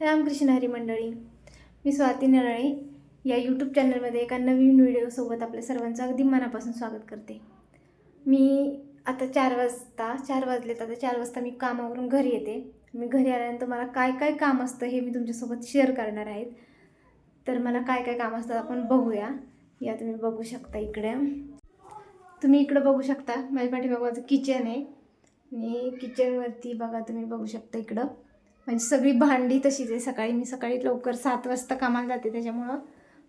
रामकृष्ण हरी मंडळी मी स्वाती नरळे या यूट्यूब चॅनलमध्ये एका नवीन व्हिडिओसोबत आपल्या सर्वांचं अगदी मनापासून स्वागत करते. मी आता चार वाजता चार वाजलेत आता चार वाजता मी कामावरून घरी येते. मी घरी आल्यानंतर मला काय काय काम असतं हे मी तुमच्यासोबत शेअर करणार आहेत. तर मला काय काय काम असतं आपण बघूया. या तुम्ही बघू शकता इकडे. तुम्ही इकडं बघू शकता. माझ्या पाठीमागं किचन आहे. आणि किचनवरती बघा तुम्ही बघू शकता इकडं. म्हणजे सगळी भांडी तशीच आहे सकाळी मी सकाळी लवकर सात वाजता कामाला जाते त्याच्यामुळं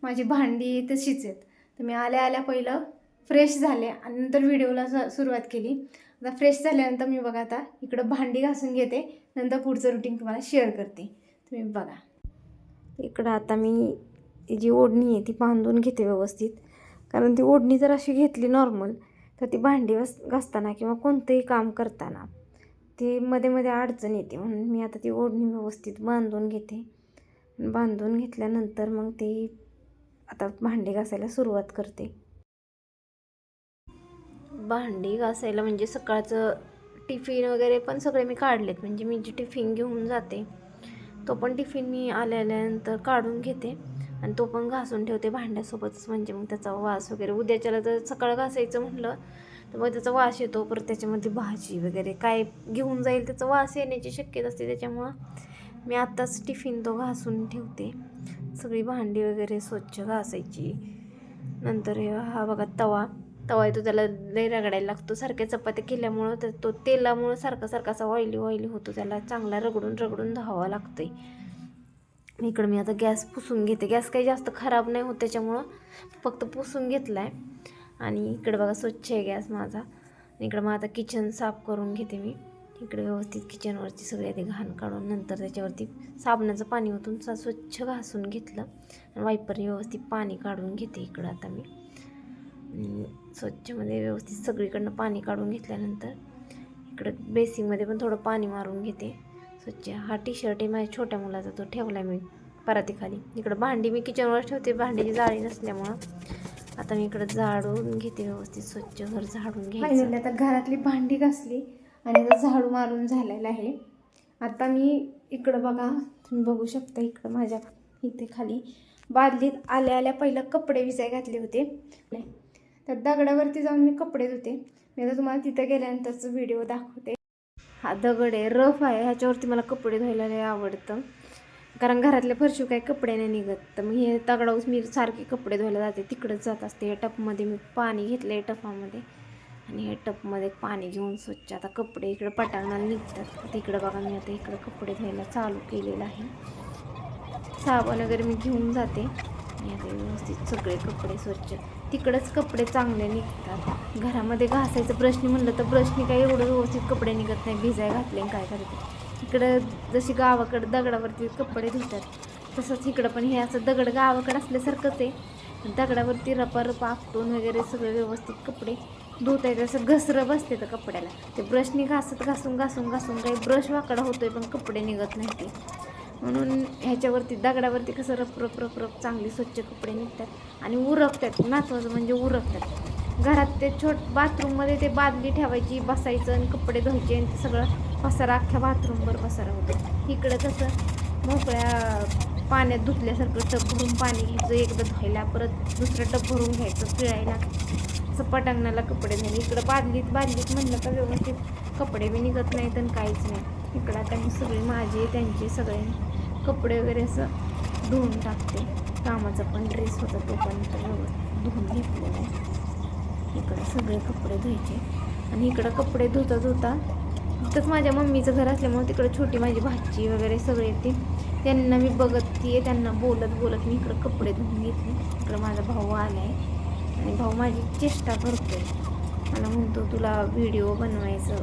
माझी भांडी तशीच आहेत. तर मी आल्या आल्या पहिलं फ्रेश झाले आणि नंतर व्हिडिओला स- सुरुवात केली. आता फ्रेश झाल्यानंतर मी बघा आता इकडं भांडी घासून घेते नंतर पुढचं रुटीन तुम्हाला शेअर करते. तुम्ही बघा. इकडं आता मी जी ओढणी आहे ती बांधून घेते व्यवस्थित. कारण ती ओढणी जर अशी घेतली नॉर्मल तर ती भांडी घासताना किंवा कोणतंही काम करताना ती मध्ये मध्ये अडचण येते. म्हणून मी आता ती ओढणी व्यवस्थित बांधून घेते. बांधून घेतल्यानंतर मग ती आता भांडी घासायला सुरुवात करते. भांडी घासायला म्हणजे सकाळचं टिफिन वगैरे पण सगळे मी काढलेत. म्हणजे मी जे टिफिन घेऊन जाते तो पण टिफिन मी आल्यानंतर काढून घेते आणि तो पण घासून ठेवते भांड्यासोबतच. म्हणजे मग त्याचा वास वगैरे. उद्याच्याला जर सकाळ घासायचं म्हटलं तर मग त्याचा वास येतो परत त्याच्यामध्ये भाजी वगैरे काय घेऊन जाईल त्याचा वास येण्याची शक्यता असते. त्याच्यामुळं मी आत्ताच टिफिन तो घासून ठेवते. सगळी भांडी वगैरे स्वच्छ घासायची. नंतर हा बघा तवा. तवा येतो तो त्याला लई रगडायला लागतो. सारख्या चपात्या केल्यामुळं तर तो तेलामुळं सारखा सारखा असा ऑइली ऑइली होतो. त्याला चांगला रगडून रगडून धावावा आहे इकडं मी आता गॅस पुसून घेते. गॅस काही जास्त खराब नाही होत त्याच्यामुळं फक्त पुसून घेतला आहे आणि इकडं बघा स्वच्छ आहे गॅस माझा. इकडं मग आता किचन साफ करून घेते मी. इकडे व्यवस्थित किचनवरची सगळी ते घाण काढून नंतर त्याच्यावरती साबणाचं पाणी ओतून सा स्वच्छ घासून घेतलं. आणि वायपरने व्यवस्थित पाणी काढून घेते इकडं आता मी. आणि स्वच्छमध्ये व्यवस्थित सगळीकडनं पाणी काढून घेतल्यानंतर इकडं बेसिंगमध्ये पण थोडं पाणी मारून घेते. स्वच्छ. हा टी शर्ट आहे माझ्या छोट्या मुलाचा तो ठेवला मी परातीखाली. इकडं भांडी मी किचनवर ठेवते भांडीची जाळी नसल्यामुळं. आता मी इकडं झाडून घेते व्यवस्थित स्वच्छ घर झाडून घ्यायचं. आता घरातली भांडी घासली आणि आता झाडू मारून झालेलं आहे. आता मी इकडं बघा तुम्ही बघू शकता इकडं माझ्या इथे खाली बादलीत आल्या आल्या पहिलं कपडे विसाय घातले होते. तर दगडावरती जाऊन मी कपडे धुते. मी आता तुम्हाला तिथं गेल्यानंतरचं व्हिडिओ दाखवते. हा दगड आहे रफ आहे ह्याच्यावरती मला कपडे धुवायला लय आवडतं. कारण घरातल्या फरशी काही कपडे नाही निघत. तर मग हे तगडाऊस मी सारखे कपडे धुवायला जाते. तिकडंच जात असते. या टपमध्ये मी पाणी घेतलं आहे टपामध्ये. आणि हे टपमध्ये पाणी घेऊन स्वच्छ आता कपडे इकडं पटांगणाला निघतात. तिकडं बघा मी आता इकडं कपडे धुवायला चालू केलेलं आहे. साबण वगैरे मी घेऊन जाते. आणि आता व्यवस्थित सगळे कपडे स्वच्छ. तिकडंच कपडे चांगले निघतात. घरामध्ये घासायचं ब्रशनी म्हणलं तर ब्रशनी काही एवढं व्यवस्थित कपडे निघत नाही. भिजाय घातले आणि काय करते? इकडं जशी गावाकडं दगडावरती कपडे धुतात तसंच इकडं पण हे असं दगड गावाकडं असल्यासारखंच आहे. दगडावरती रपा रपा आपटून वगैरे सगळे व्यवस्थित कपडे धुता येते असं घसरं बसते तर कपड्याला. ते ब्रशनी घासत घासून घासून घासून काही ब्रश वाकडा होतोय पण कपडे निघत नाही ते म्हणून ह्याच्यावरती दगडावरती कसं रप रप रप रप चांगली स्वच्छ कपडे निघतात आणि उरकतात. महत्त्वाचं म्हणजे उरकतात. घरात ते छोट बाथरूममध्ये ते बादली ठेवायची बसायचं आणि कपडे धुवायचे आणि ते सगळं पसारा अख्ख्या बाथरूमवर पसारा होतो. इकडं कसं मोकळ्या पाण्यात धुतल्यासारखं टप भरून पाणी घ्यायचं एकदा धुवायला परत दुसरं टप भरून घ्यायचं पिळायला. असं पटांगणाला कपडे नाही इकडं बादलीत बादलीत म्हणलं का व्यवस्थित कपडे बी निघत नाहीत आणि काहीच नाही. इकडं आता मी सगळी माझे त्यांचे सगळे. कपडे वगैरे असं धुवून टाकते. कामाचा पण ड्रेस होता तो पण व्यवस्थित धुवून घेतलेला आहे. इकडं सगळे कपडे धुवायचे. आणि इकडं कपडे धुता धुता तिथंच माझ्या मम्मीचं घर असल्यामुळे तिकडं छोटी माझी भाची वगैरे सगळे येते. त्यांना मी बघत ती त्यांना बोलत बोलत मी इकडं कपडे धुवून घेतले. इकडं माझा भाऊ आला आहे आणि भाऊ माझी चेष्टा करतो आहे मला म्हणतो तुला व्हिडिओ बनवायचं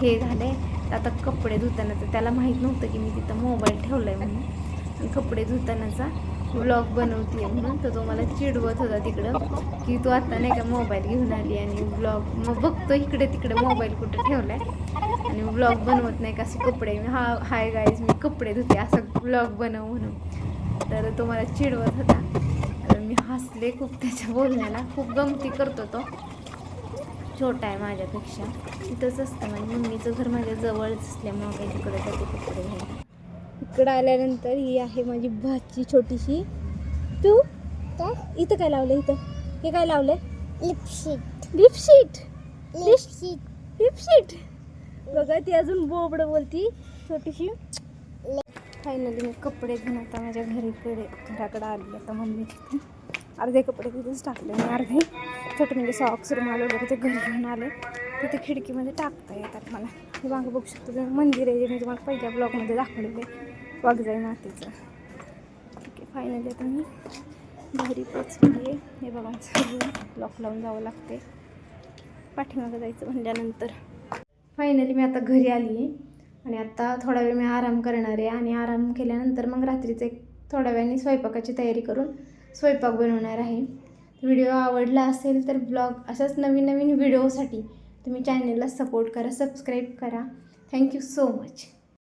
हे झालं आहे आता कपडे धुताना तर त्याला माहीत नव्हतं की मी तिथं मोबाईल ठेवला आहे म्हणून. आणि कपडे धुतानाचा ब्लॉग बनवते म्हणून तर तो मला चिडवत होता तिकडं की तू आता नाही का मोबाईल घेऊन आली आणि ब्लॉग मग बघतो इकडे तिकडे मोबाईल कुठं ठेवला आहे आणि ब्लॉग बनवत नाही का असे कपडे. हा हाय गाईज मी कपडे धुते असं ब्लॉग बनव म्हणून. तर तो मला चिडवत होता. तर मी हसले खूप त्याच्या बोलण्याला. खूप गमती करतो तो. छोटा आहे माझ्यापेक्षा. तिथंच असतं. माझ्या मम्मीचं घर माझ्या जवळच असल्यामुळे काही तिकडे जाते कपडे घ्यायला इकडं आल्यानंतर ही आहे माझी भाची छोटीशी. तू? इथं काय लावलं इथं? हे काय लावलंय? लिपशीट लिपशीट लिपशीट लिपशीट बघा ती अजून बोबड बोलती छोटीशी. फायनली मी कपडे घेऊन आता माझ्या घरीकडे घराकडे आले आता मम्मीची इथे. अर्धे कपडे तिथेच टाकले आणि अर्धे. छोटे म्हणजे सॉक्स रुमाल वगैरे ते घरी घेऊन आले. तिथे खिडकीमध्ये टाकता येतात मला. हे मागं बघू शकतो तुम्ही मंदिर आहे जे मी तुम्हाला पहिल्या ब्लॉगमध्ये दाखवलेलं आहे. वाघजाई मातेचं. ठीक आहे फायनली आता मी घरी पोचली आहे. हे बघा सगळं लावून जावं लागते पाठीमागं जायचं म्हणल्यानंतर. फायनली मी आता घरी आली आहे. आणि आता थोडा वेळ मी आराम करणार आहे. आणि आराम केल्यानंतर मग रात्रीचं एक थोड्या वेळाने स्वयंपाकाची तयारी करून स्वयंपाक बनवणार आहे. व्हिडिओ आवडला असेल तर ब्लॉग अशाच नवीन नवीन व्हिडिओसाठी तुम्ही चॅनलला सपोर्ट करा सबस्क्राईब करा. Thank you so much.